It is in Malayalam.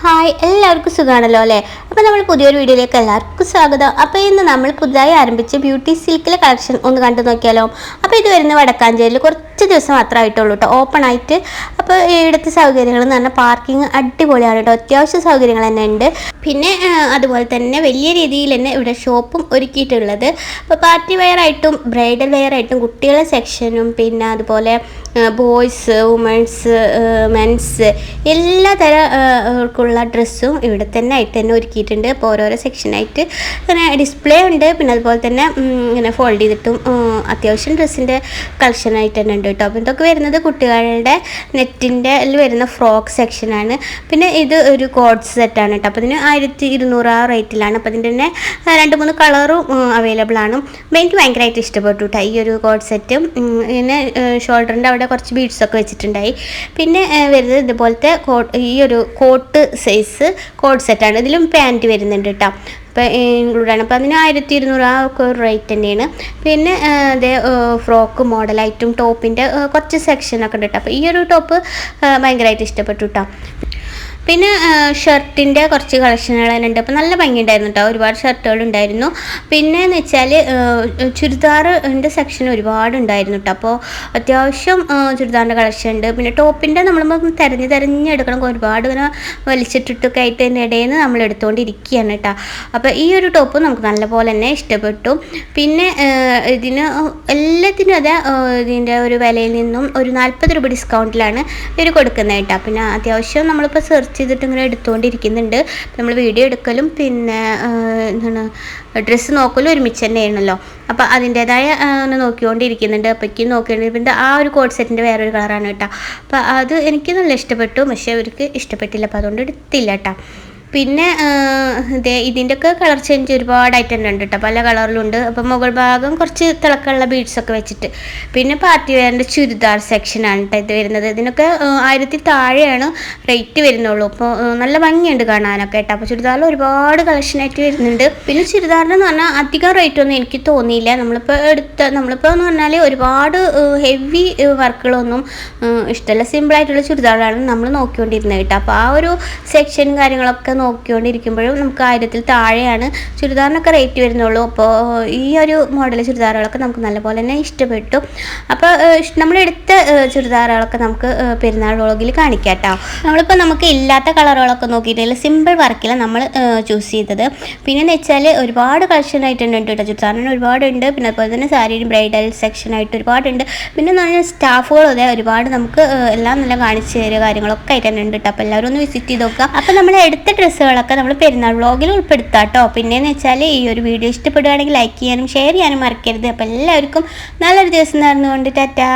ഹായ് എല്ലാവർക്കും സുഖമാണല്ലോ അല്ലേ? അപ്പോൾ നമ്മൾ പുതിയൊരു വീഡിയോയിലേക്ക് എല്ലാവർക്കും സ്വാഗതം. അപ്പോൾ ഇന്ന് നമ്മൾ പുതുതായി ആരംഭിച്ച ബ്യൂട്ടി സിൽക്കിലെ കളക്ഷൻ ഒന്ന് കണ്ടു നോക്കിയാലോ? അപ്പോൾ ഇത് വരുന്ന വടക്കാഞ്ചേരിയിൽ കുറച്ച് ദിവസം മാത്രമായിട്ടുള്ളൂ കേട്ടോ. ഓപ്പൺ ആയിട്ട് അപ്പോൾ ഇവിടുത്തെ സൗകര്യങ്ങൾ എന്ന് പറഞ്ഞാൽ പാർക്കിംഗ് അടിപൊളിയാണ് കേട്ടോ. അത്യാവശ്യ സൗകര്യങ്ങൾ തന്നെ ഉണ്ട്. പിന്നെ അതുപോലെ തന്നെ വലിയ രീതിയിൽ തന്നെ ഇവിടെ ഷോപ്പും ഒരുക്കിയിട്ടുള്ളത്. അപ്പോൾ പാർട്ടി വെയർ ആയിട്ടും ബ്രൈഡൽ വെയർ ആയിട്ടും കുട്ടികളുടെ സെക്ഷനും പിന്നെ അതുപോലെ ബോയ്സ് വുമൻസ് മെൻസ് എല്ലാ തര ഉള്ള ഡ്രസ്സും ഇവിടെ തന്നെ ആയിട്ട് തന്നെ ഒരുക്കിയിട്ടുണ്ട്. അപ്പോൾ ഓരോരോ സെക്ഷനായിട്ട് ഇങ്ങനെ ഡിസ്പ്ലേ ഉണ്ട്. പിന്നെ അതുപോലെ തന്നെ ഇങ്ങനെ ഫോൾഡ് ചെയ്തിട്ടും അത്യാവശ്യം ഡ്രസ്സിന്റെ കളക്ഷനായിട്ട് തന്നെ ഉണ്ട് കേട്ടോ. അപ്പോൾ ഇതൊക്കെ വരുന്നത് കുട്ടികളുടെ നെറ്റിന്റെ വരുന്ന ഫ്രോക്ക് സെക്ഷനാണ് പിന്നെ ഇത് ഒരു കോഡ് സെറ്റാണ് കേട്ടോ അപ്പോൾ ഇതിന് ആയിരത്തി ഇരുന്നൂറ് ആ റേറ്റിലാണ്. അപ്പോൾ ഇതിന്റെ തന്നെ രണ്ട് മൂന്ന് കളറും അവൈലബിൾ ആണ്. എനിക്ക് ഭയങ്കരമായിട്ട് ഇഷ്ടപ്പെട്ടു കേട്ടോ ഈ ഒരു കോഡ് സെറ്റും പിന്നെ ഷോൾഡറിന്റെ അവിടെ കുറച്ച് ബീഡ്സ് ഒക്കെ വെച്ചിട്ടുണ്ടായി. പിന്നെ വരുന്നത് ഇതുപോലത്തെ ഈ ഒരു കോട്ട് സൈസ് കോഡ് സെറ്റാണ് ഇതിലും പാന്റ് വരുന്നുണ്ട് കേട്ടോ അപ്പോൾ ഇൻക്ലൂഡ് ആണ് അപ്പോൾ അതിന് ആയിരത്തി ഇരുന്നൂറ് ആ ഒക്കെ ഒരു റേറ്റ് തന്നെയാണ്. പിന്നെ അതേ ഫ്രോക്ക് മോഡലായിട്ടും ടോപ്പിന്റെ കുറച്ച് സെക്ഷനൊക്കെ ഉണ്ട് കേട്ടോ അപ്പോൾ ഈ ഒരു ടോപ്പ് ഭയങ്കരമായിട്ട് ഇഷ്ടപ്പെട്ടു കേട്ടോ പിന്നെ ഷർട്ടിന്റെ കുറച്ച് കളക്ഷനുകൾ തന്നെ ഉണ്ട്. അപ്പോൾ നല്ല ഭംഗിയുണ്ടായിരുന്നു കേട്ടോ ഒരുപാട് ഷർട്ടുകൾ ഉണ്ടായിരുന്നു. പിന്നെ എന്ന് വെച്ചാൽ ചുരിദാറിന്റെ സെക്ഷൻ ഒരുപാട് ഉണ്ടായിരുന്നു കേട്ടോ അപ്പോൾ അത്യാവശ്യം ചുരിദാറിന്റെ കളക്ഷൻ ഉണ്ട്. പിന്നെ ടോപ്പിന്റെ നമ്മൾ തിരഞ്ഞ് തിരഞ്ഞെടുക്കണം ഒരുപാട് ഇങ്ങനെ വലിച്ചിട്ടിട്ടൊക്കെ ആയിട്ട് ഇടയിൽ നിന്ന് നമ്മൾ എടുത്തുകൊണ്ടിരിക്കുകയാണ് കേട്ടോ അപ്പോൾ ഈ ഒരു ടോപ്പ് നമുക്ക് നല്ലപോലെ തന്നെ ഇഷ്ടപ്പെട്ടു. പിന്നെ ഇതിന് എല്ലാത്തിനും അതെ ഇതിന്റെ ഒരു വിലയിൽ നിന്നും ഒരു നാൽപ്പത് രൂപ ഡിസ്കൗണ്ടിലാണ് ഇവർ കൊടുക്കുന്നത് കേട്ടോ പിന്നെ അത്യാവശ്യം നമ്മളിപ്പോൾ സെർച്ച് ചെയ്തിട്ട് ഇങ്ങനെ എടുത്തുകൊണ്ടിരിക്കുന്നുണ്ട് നമ്മൾ വീഡിയോ എടുക്കലും പിന്നെ എന്താണ് ഡ്രസ്സ് നോക്കലും ഒരുമിച്ച് തന്നെയാണല്ലോ. അപ്പോൾ അതിന്റേതായ ഒന്ന് നോക്കിക്കൊണ്ടിരിക്കുന്നുണ്ട്. അപ്പോഴേക്കും നോക്കിയിട്ട് പിന്നെ ആ ഒരു കോഡ് സെറ്റിന്റെ വേറൊരു കളറാണ് കേട്ടോ. അപ്പോൾ അത് എനിക്ക് നല്ല ഇഷ്ടപ്പെട്ടു. പക്ഷേ അവർക്ക് ഇഷ്ടപ്പെട്ടില്ല. അപ്പോൾ അതുകൊണ്ട് എടുത്തില്ല കേട്ടോ. പിന്നെ ഇതേ ഇതിന്റെയൊക്കെ കളർ ചേഞ്ച് ഒരുപാടായിട്ട് തന്നെ ഉണ്ട് കേട്ടോ പല കളറിലുണ്ട് അപ്പം മുകൾ ഭാഗം കുറച്ച് തിളക്കമുള്ള ബീഡ്സൊക്കെ വെച്ചിട്ട്. പിന്നെ പാർട്ടി വെയറിന്റെ ചുരിദാർ സെക്ഷനാണ് കേട്ടോ ഇത് വരുന്നത്. ഇതിനൊക്കെ ആയിരത്തി താഴെയാണ് റേറ്റ് വരുന്നുള്ളൂ. അപ്പോൾ നല്ല ഭംഗിയുണ്ട് കാണാനൊക്കെ കേട്ടോ അപ്പോൾ ചുരിദാറിൽ ഒരുപാട് കളക്ഷനായിട്ട് വരുന്നുണ്ട്. പിന്നെ ചുരിദാറിന് പറഞ്ഞാൽ അധികം റേറ്റ് ഒന്നും എനിക്ക് തോന്നിയില്ല. നമ്മളിപ്പോൾ എടുത്ത നമ്മളിപ്പോൾ എന്ന് പറഞ്ഞാൽ ഒരുപാട് ഹെവി വർക്കുകളൊന്നും ഇഷ്ടമല്ല സിമ്പിളായിട്ടുള്ള ചുരിദാറാണ് നമ്മൾ നോക്കിക്കൊണ്ടിരുന്നത് കേട്ടോ അപ്പോൾ ആ ഒരു സെക്ഷൻ കാര്യങ്ങളൊക്കെ നോക്കിക്കൊണ്ടിരിക്കുമ്പോഴും നമുക്ക് ആയിരത്തിൽ താഴെയാണ് ചുരിദാറിനൊക്കെ റേറ്റ് വരുന്നുള്ളൂ. അപ്പോൾ ഈ ഒരു മോഡൽ ചുരിദാറുകളൊക്കെ നമുക്ക് നല്ലപോലെ തന്നെ ഇഷ്ടപ്പെട്ടു. അപ്പോൾ നമ്മളെടുത്ത ചുരിദാറുകളൊക്കെ നമുക്ക് പെരുന്നാൾ വ്ളോഗിൽ കാണിക്കാം കേട്ടോ നമ്മളിപ്പോൾ നമുക്ക് ഇല്ലാത്ത കളറുകളൊക്കെ നോക്കിയിട്ടില്ല സിമ്പിൾ വർക്കിലാണ് നമ്മൾ ചൂസ് ചെയ്തത്. പിന്നെ എന്ന് വെച്ചാൽ ഒരുപാട് കളക്ഷൻ ആയിട്ടുണ്ട് കേട്ടോ ചുരിദാറിന് ഒരുപാടുണ്ട് പിന്നെ അതുപോലെ തന്നെ സാരി ബ്രൈഡൽ സെക്ഷൻ ആയിട്ട് ഒരുപാടുണ്ട് പിന്നെ എന്ന് പറഞ്ഞാൽ സ്റ്റാഫുകളും അതെ ഒരുപാട് നമുക്ക് എല്ലാം നല്ല കാണിച്ചു തരിക കാര്യങ്ങളൊക്കെ ആയിട്ട് തന്നെ ഉണ്ട് കേട്ടോ അപ്പോൾ എല്ലാവരും ഒന്ന് വിസിറ്റ് ചെയ്ത് നോക്കുക. അപ്പോൾ നമ്മൾ എടുത്ത ഡ്രസ്സുകളൊക്കെ നമ്മൾ പെരുന്നാൾ വ്ളോഗിൽ ഉൾപ്പെടുത്താം കേട്ടോ പിന്നെയെന്ന് വെച്ചാൽ ഈ ഒരു വീഡിയോ ഇഷ്ടപ്പെടുകയാണെങ്കിൽ ലൈക്ക് ചെയ്യാനും ഷെയർ ചെയ്യാനും മറക്കരുത്. അപ്പോൾ എല്ലാവർക്കും നല്ലൊരു ദിവസം നടന്നുകൊണ്ട്. ടാറ്റാ.